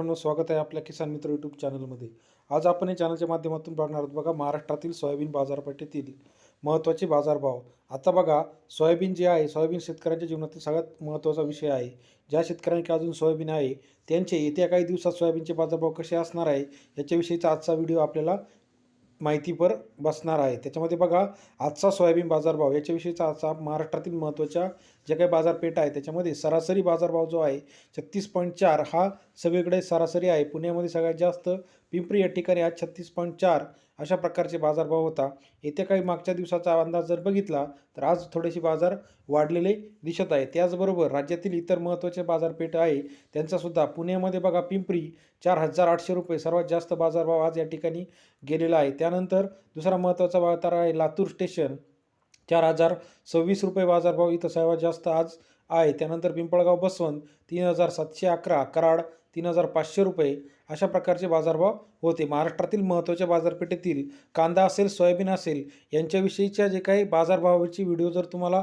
मित्रांनो स्वागत आहे आपल्या किसान मित्र यूट्यूब चॅनलमध्ये आज आपण या चॅनलच्या माध्यमातून बघणार आहोत बघा महाराष्ट्रातील सोयाबीन बाजारपेठेतील महत्त्वाचे बाजारभाव. आता बघा सोयाबीन जे आहे सोयाबीन शेतकऱ्यांच्या जीवनातील सगळ्यात महत्त्वाचा विषय आहे. ज्या शेतकऱ्यांकडे अजून सोयाबीन आहे त्यांचे येत्या काही दिवसात सोयाबीनचे बाजारभाव कसे असणार आहे याच्याविषयीचा आजचा व्हिडिओ आपल्याला माहितीपर बसणार आहे. त्याच्यामध्ये बघा आजचा सोयाबीन बाजारभाव याच्याविषयीचा आजचा महाराष्ट्रातील महत्त्वाच्या ज्या काही बाजारपेठा आहे त्याच्यामध्ये सरासरी बाजारभाव जो आहे छत्तीस पॉईंट चार हा सगळीकडे सरासरी आहे. पुण्यामध्ये सगळ्यात जास्त पिंपरी या ठिकाणी आज छत्तीस पॉईंट चार अशा प्रकारचे बाजारभाव होता. येत्या काही मागच्या दिवसाचा अंदाज जर बघितला तर आज थोडेसे बाजार वाढलेले दिसत आहे त्याचबरोबर राज्यातील इतर महत्त्वाचे बाजारपेठ आहे. त्यांचासुद्धा पुण्यामध्ये बघा पिंपरी चार हजार आठशे रुपये सर्वात जास्त बाजारभाव आज या ठिकाणी गेलेला आहे. त्यानंतर दुसरा महत्त्वाचा बाजार आहे लातूर स्टेशन. चार हजार सव्वीस रुपये बाजारभाव इथं सर्वात जास्त आज आहे. त्यानंतर पिंपळगाव बसवंत तीन हजार सातशे अकरा कराड तीन हजार पाचशे रुपये अशा प्रकारचे बाजारभाव होते. महाराष्ट्रातील महत्त्वाच्या बाजारपेठेतील कांदा असेल सोयाबीन असेल यांच्याविषयीच्या जे काही बाजारभावाची व्हिडिओ जर तुम्हाला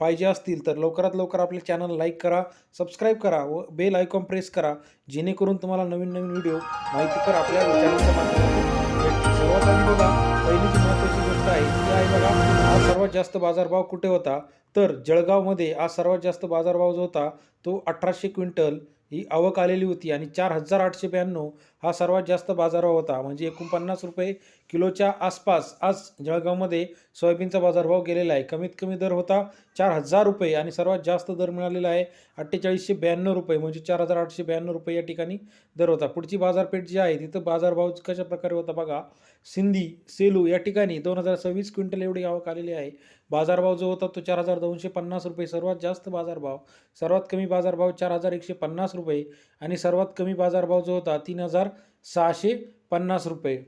पाहिजे असतील तर लवकरात लवकर आपल्या चॅनल लाईक करा सबस्क्राईब करा व बेल आयकॉन प्रेस करा जेणेकरून तुम्हाला नवीन नवीन व्हिडिओ माहिती तर आपल्या चॅनलच्या माध्यमातून भेटतील. सर्वात आधी बघा पहिली जी महत्त्वाची गोष्ट आहे ती आहे बघा हा सर्वात जास्त बाजारभाव कुठे होता? तर जळगावमध्ये आज सर्वात जास्त बाजारभाव जो होता तो अठराशे क्विंटल ही आवक आलेली होती आणि चार हजार आठशे ब्याण्णव हा सर्वात जास्त बाजारभाव होता. म्हणजे एकोणपन्नास रुपये किलोच्या आसपास आज जळगावमध्ये सोयाबीनचा बाजारभाव गेलेला आहे. कमीत कमी दर होता चार हजार रुपये आणि सर्वात जास्त दर मिळालेला आहे अठ्ठेचाळीसशे ब्याण्णव रुपये. म्हणजे चार हजार आठशे ब्याण्णव रुपये या ठिकाणी दर होता. पुढची बाजारपेठ जी आहे तिथं बाजारभाव कशा प्रकारे होता बघा. सिंधी सेलू या ठिकाणी दोन हजार सव्वीस क्विंटल एवढी आवक आलेली आहे. बाजारभाव जो होता तो चार हजार दोनशे पन्नास रुपये. सर्वात जास्त बाजारभाव सर्वात कमी बाजारभाव चार हजार एकशे पन्नास रुपये आणि सर्वात कमी बाजारभाव जो होता तीन हजार सहाशे पन्नास रुपये.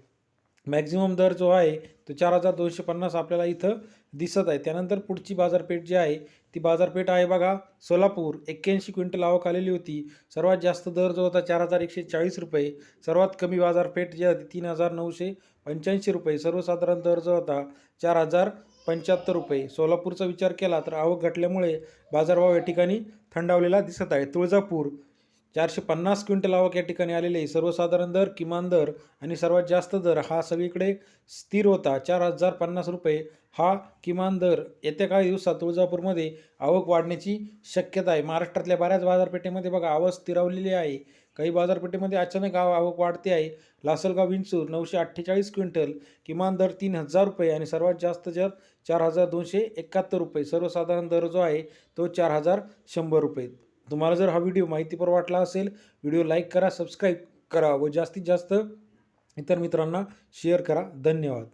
मॅक्झिमम दर जो आहे तो चार हजार दोनशे पन्नास आपल्याला इथं दिसत आहे. त्यानंतर पुढची बाजारपेठ जी आहे ती बाजारपेठ आहे बघा सोलापूर. एक्क्याऐंशी क्विंटल आवक आलेली होती. सर्वात जास्त दर जो होता चार हजार एकशे चाळीस रुपये. सर्वात कमी बाजारपेठ जी होती तीन हजार नऊशे पंच्याऐंशी रुपये. सर्वसाधारण दर जो होता चार हजार पंच्याहत्तर रुपये. सोलापूरचा विचार केला तर आवक घटल्यामुळे बाजारभाव या ठिकाणी थंडावलेला दिसत आहे. तुळजापूर चारशे पन्नास क्विंटल आवक या ठिकाणी आलेले आहे. सर्वसाधारण दर किमान दर आणि सर्वात जास्त दर हा सगळीकडे स्थिर होता. चार हजार पन्नास रुपये हा किमान दर येत्या काही दिवसात तुळजापूरमध्ये आवक वाढण्याची शक्यता आहे. महाराष्ट्रातल्या बऱ्याच बाजारपेठेमध्ये बघा आवक स्थिरावलेली आहे. काही बाजारपेठेमध्ये अचानक आव आवक वाढते आहे. लासलगाव विंचूर नऊशे अठ्ठेचाळीस क्विंटल किमान दर तीन हजार रुपये आणि सर्वात जास्त दर चार हजार दोनशे एकाहत्तर रुपये. सर्वसाधारण दर जो आहे तो चार हजार शंभर रुपये. तुम्हाला जर हा व्हिडिओ माहितीपर वाटला असेल व्हिडिओ लाईक करा सबस्क्राईब करा व जास्तीत जास्त इतर मित्रांना शेअर करा. धन्यवाद.